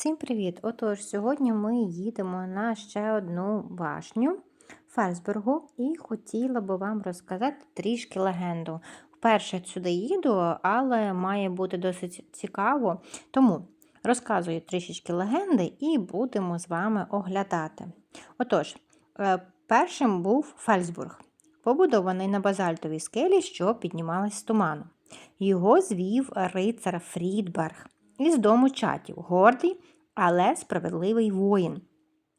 Всім привіт! Отож, сьогодні ми їдемо на ще одну башню Фельсбергу і хотіла би вам розказати трішки легенду. Вперше сюди їду, але має бути досить цікаво. Тому розказую трішечки легенди і будемо з вами оглядати. Отож, е, першим був Фельсбург, побудований на базальтовій скелі, що піднімалась з туману. Його звів рицар Фрідберг із дому чатів, гордий, але справедливий воїн.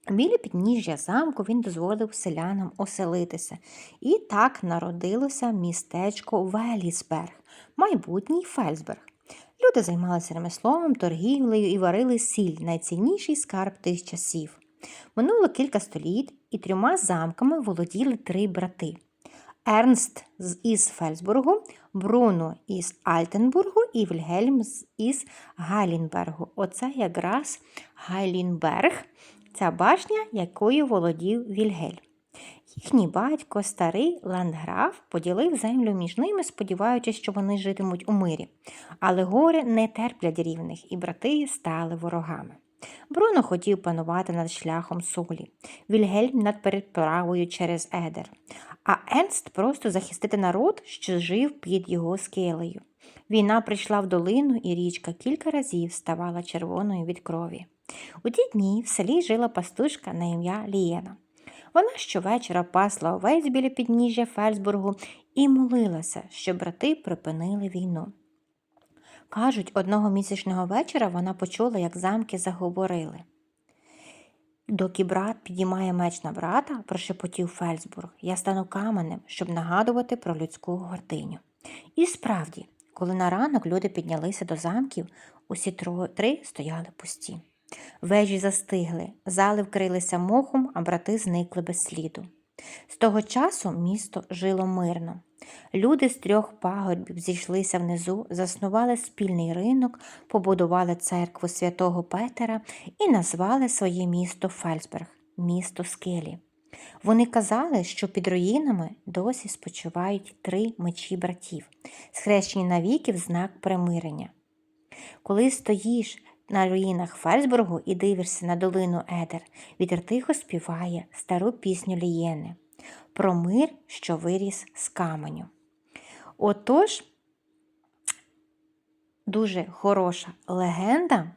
Біля підніжжя замку він дозволив селянам оселитися. І так народилося містечко Велісберг, майбутній Фельсберг. Люди займалися ремеслом, торгівлею і варили сіль, найцінніший скарб тих часів. Минуло кілька століть, і трьома замками володіли три брати. Ернст із Фельсбургу, Бруно із Альтенбургу і Вільгельм із Галінбергу. Оце якраз Гайлінберг, ця башня, якою володів Вільгельм. Їхній батько, старий ландграф, поділив землю між ними, сподіваючись, що вони житимуть у мирі. Але гори не терплять рівних, і брати стали ворогами. Бруно хотів панувати над шляхом солі, Вільгельм над переправою через Едер, а Енст просто захистити народ, що жив під його скелею. Війна прийшла в долину, і річка кілька разів ставала червоною від крові. У ті дні в селі жила пастушка на ім'я Лієна. Вона щовечора пасла овець біля підніжжя Фельсбургу і молилася, щоб брати припинили війну. Кажуть, одного місячного вечора вона почула, як замки заговорили. Доки брат підіймає меч на брата, прошепотів Фельсбург, я стану каменем, щоб нагадувати про людську гординю. І справді, коли на ранок люди піднялися до замків, усі три стояли пусті. Вежі застигли, зали вкрилися мохом, а брати зникли без сліду. З того часу місто жило мирно. Люди з трьох пагорбів зійшлися внизу, заснували спільний ринок, побудували церкву святого Петера і назвали своє місто Фельсберг місто скелі. Вони казали, що під руїнами досі спочивають три мечі братів, схрещені навіки в знак примирення. Коли стоїш на руїнах Фельсбургу і дивишся на долину Едер, вітер тихо співає стару пісню Лієни. Про мир, що виріс з каменю. Отож, дуже хороша легенда,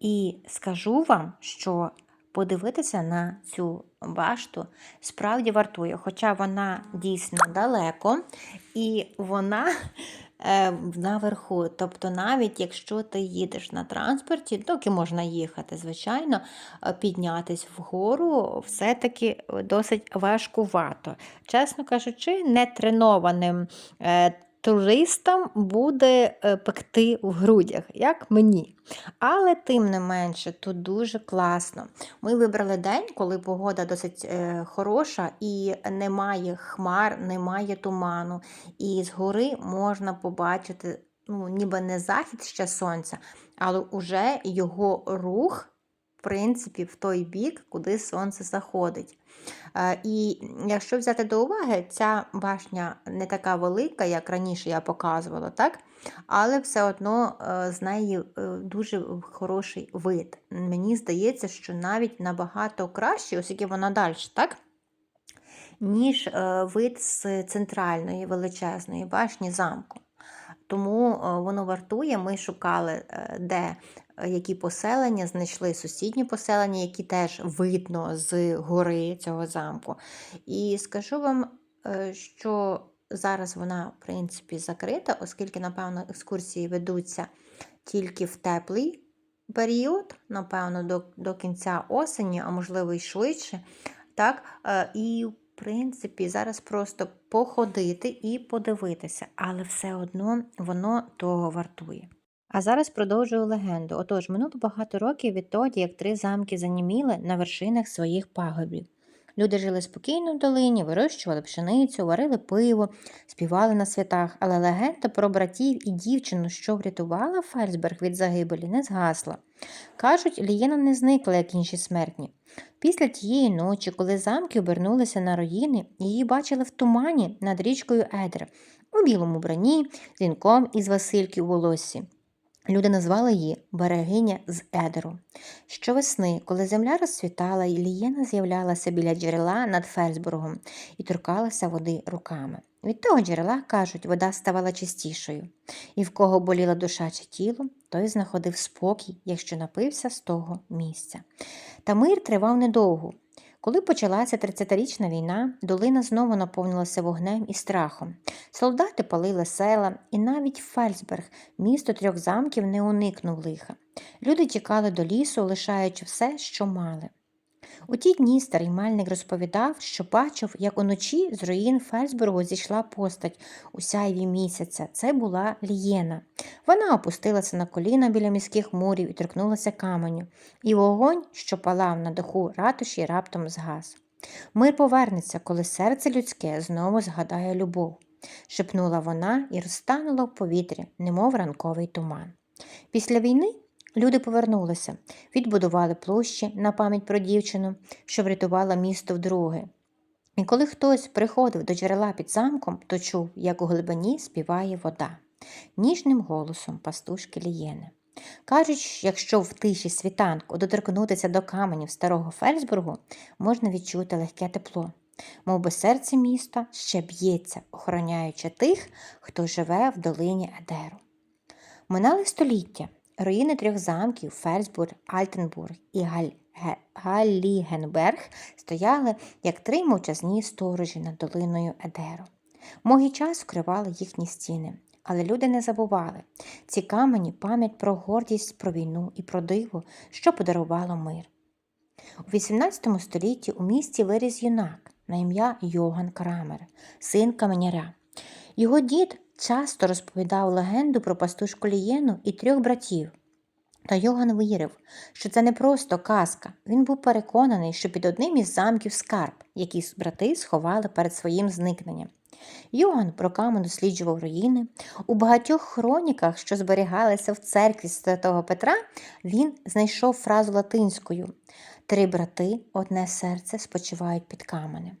і скажу вам, що подивитися на цю башту справді вартує, хоча вона дійсно далеко і вона наверху. Тобто, навіть якщо ти їдеш на транспорті, доки можна їхати, звичайно, е, піднятись вгору все-таки досить важкувато. Чесно кажучи, нетренованим е, туристам буде е, пекти в грудях, як мені. Але тим не менше, тут дуже класно. Ми вибрали день, коли погода досить е, хороша і немає хмар, немає туману. І згори можна побачити, ну, ніби не захід ще сонця, але вже його рух, принципі, в той бік, куди сонце заходить. Е, І якщо взяти до уваги, ця башня не така велика, як раніше я показувала, так? але все одно е, з неї е, дуже хороший вид. Мені здається, що навіть набагато краще, оскільки вона далі, так? ніж вид з центральної величезної башні замку. Тому е, воно вартує. Ми шукали, е, де е, які поселення, знайшли сусідні поселення, які теж видно з гори цього замку. І скажу вам, що зараз вона, в принципі, закрита, оскільки, напевно, екскурсії ведуться тільки в теплий період, напевно, до, до кінця осені, а можливо й швидше. Так? І, принципі, зараз просто походити і подивитися, але все одно воно того вартує. А зараз продовжую легенду. Отож, минуло багато років відтоді, як три замки заніміли на вершинах своїх пагорбів. Люди жили спокійно в долині, вирощували пшеницю, варили пиво, співали на святах, але легенда про братів і дівчину, що врятувала Фельсберг від загибелі, не згасла. Кажуть, Лієна не зникла, як інші смертні. Після тієї ночі, коли замки обернулися на руїни, її бачили в тумані над річкою Едер, у білому брані, з вінком із Васильки у волоссі. Люди назвали її берегиня з Едеру. Щовесни, коли земля розцвітала, і Лієна з'являлася біля джерела над Фельсбургом і торкалася води руками. Від того джерела, кажуть, вода ставала чистішою, і в кого боліла душа чи тіло, той знаходив спокій, якщо напився з того місця. Та мир тривав недовго. Коли почалася 30-річна війна, долина знову наповнилася вогнем і страхом. Солдати палили села, і навіть Фельсберг, місто трьох замків, не уникнув лиха. Люди тікали до лісу, лишаючи все, що мали. У ті дні старий мельник розповідав, що бачив, як уночі з руїн Фельсбургу зійшла постать у сяйві місяця. Це була Лієна. Вона опустилася на коліна біля міських мурів і торкнулася каменю, і вогонь, що палав на даху ратуші, раптом згас. Мир повернеться, коли серце людське знову згадає любов, шепнула вона і розтанула в повітрі, немов ранковий туман. Після війни Люди повернулися, відбудували площі на пам'ять про дівчину, що врятувала місто вдруге. І коли хтось приходив до джерела під замком, то чув, як у глибині співає вода, ніжним голосом пастушки лієни. Кажуть, якщо в тиші світанку доторкнутися до каменів старого Фельсбургу, можна відчути легке тепло, мов би серце міста ще б'ється, охороняючи тих, хто живе в долині Едеру. Минали століття, Руїни трьох замків Фельсбург, Альтенбург і. Галлігенберг стояли як три мовчазні сторожі над долиною Едеру. Могий час вкривали їхні стіни, але люди не забували ці камені пам'ять про гордість, про війну і про диво, що подарувало мир. У XVIII столітті у місті виріс юнак на ім'я Йоган Крамер, син каменяря. Його дід часто розповідав легенду про пастушку Лієну і трьох братів. Та Йоган вірив, що це не просто казка. Він був переконаний, що під одним із замків скарб, який брати сховали перед своїм зникненням. Йоган прокамо досліджував руїни. У багатьох хроніках, що зберігалися в церкві святого Петра, він знайшов фразу латинською Три брати, одне серце спочивають під каменем.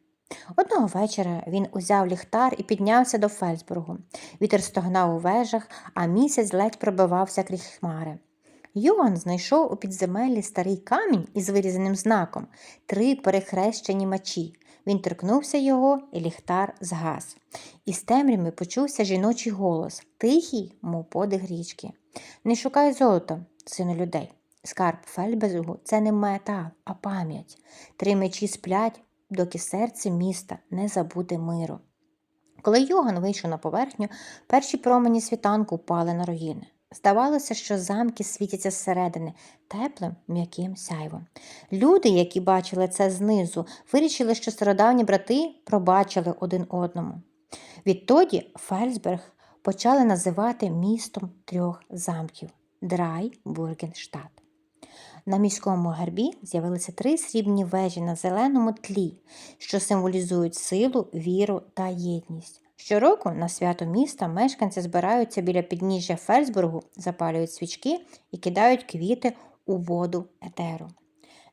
Одного вечора він узяв ліхтар і піднявся до Фельсбургу. Вітер стогнав у вежах, а місяць ледь пробивався крізь хмари. Йоганн знайшов у підземеллі старий камінь із вирізаним знаком, три перехрещені мечі. Він торкнувся його, і ліхтар згас. Із темрями почувся жіночий голос, тихий, мов подих річки. Не шукай золота, сину людей. Скарб Фельбезугу це не метал, а пам'ять. Три мечі сплять, доки серце міста не забуде миру. Коли Йоган вийшов на поверхню, перші промені світанку впали на руїни. Здавалося, що замки світяться зсередини теплим, м'яким сяйвом. Люди, які бачили це знизу, вирішили, що стародавні брати пробачили один одному. Відтоді Фельсберг почали називати містом трьох замків Драй-Бургенштадт. На міському гербі з'явилися три срібні вежі на зеленому тлі, що символізують силу, віру та єдність. Щороку на свято міста мешканці збираються біля підніжжя Фельсбургу, запалюють свічки і кидають квіти у воду етеру.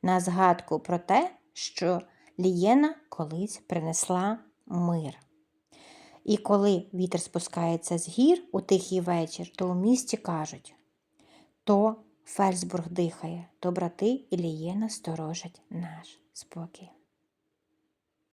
На згадку про те, що Лієна колись принесла мир. І коли вітер спускається з гір у тихий вечір, то у місті кажуть то Фельсбург дихає, то брати і Лієна сторожать наш спокій.